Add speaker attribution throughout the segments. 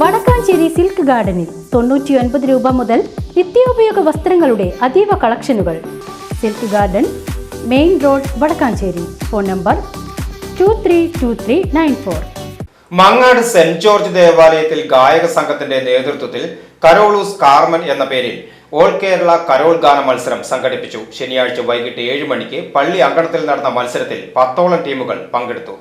Speaker 1: Vadakkanchery silk ഗാർഡനിൽ തൊണ്ണൂറ്റിയൊൻപത് രൂപ മുതൽ നിത്യോപയോഗ വസ്ത്രങ്ങളുടെ അതീവ കളക്ഷനുകൾ. Silk garden main road Vadakkanchery. Phone number two three two three nine four.
Speaker 2: Mangad saint George ദേവാലയത്തിൽ ഗായക സംഘത്തിന്റെ നേതൃത്വത്തിൽ കരോളൂസ് കാർമൻ എന്ന പേരിൽ ഓൾ കേരള കരോൾ ഗാന മത്സരം സംഘടിപ്പിച്ചു. ശനിയാഴ്ച വൈകിട്ട് ഏഴ് മണിക്ക് പള്ളി അങ്കണത്തിൽ നടന്ന മത്സരത്തിൽ പത്തോളം ടീമുകൾ പങ്കെടുത്തു.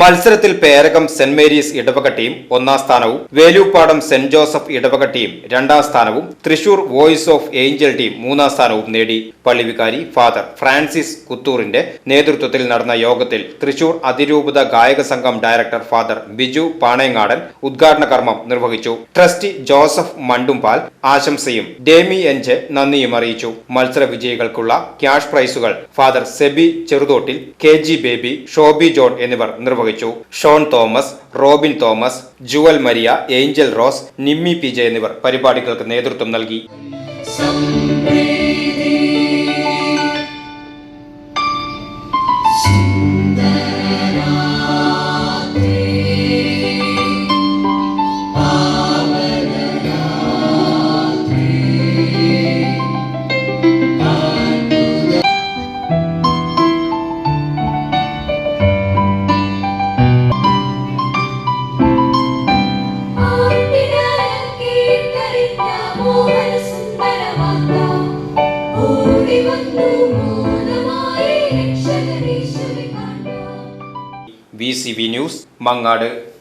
Speaker 2: മത്സരത്തിൽ പേരകം സെന്റ് മേരീസ് ഇടവക ടീം ഒന്നാം സ്ഥാനവും വേലൂപ്പാടം സെന്റ് ജോസഫ് ഇടവക ടീം രണ്ടാം സ്ഥാനവും Thrissur voice of angel team മൂന്നാം സ്ഥാനവും നേടി. പള്ളിവികാരി ഫാദർ ഫ്രാൻസിസ് കുത്തൂറിന്റെ നേതൃത്വത്തിൽ നടന്ന യോഗത്തിൽ തൃശൂർ അതിരൂപത ഗായക സംഘം ഡയറക്ടർ ഫാദർ ബിജു പാണയങ്ങാടൻ ഉദ്ഘാടന കർമ്മം നിർവഹിച്ചു. ട്രസ്റ്റി ജോസഫ് മണ്ടുംപാൽ ആശംസയും ഡേമി എൻജ് നന്ദിയും അറിയിച്ചു. മത്സര വിജയികൾക്കുള്ള cash പ്രൈസുകൾ father Sebi Cheruthottil K Baby Shoby John എന്നിവർ നിർവഹിച്ചു. Shaun Thomas Robin Thomas Jewel Maria Angel Rose Nimmi PJ എന്നിവർ പരിപാടികൾക്ക് നേതൃത്വം നൽകി. V C V news Mangad.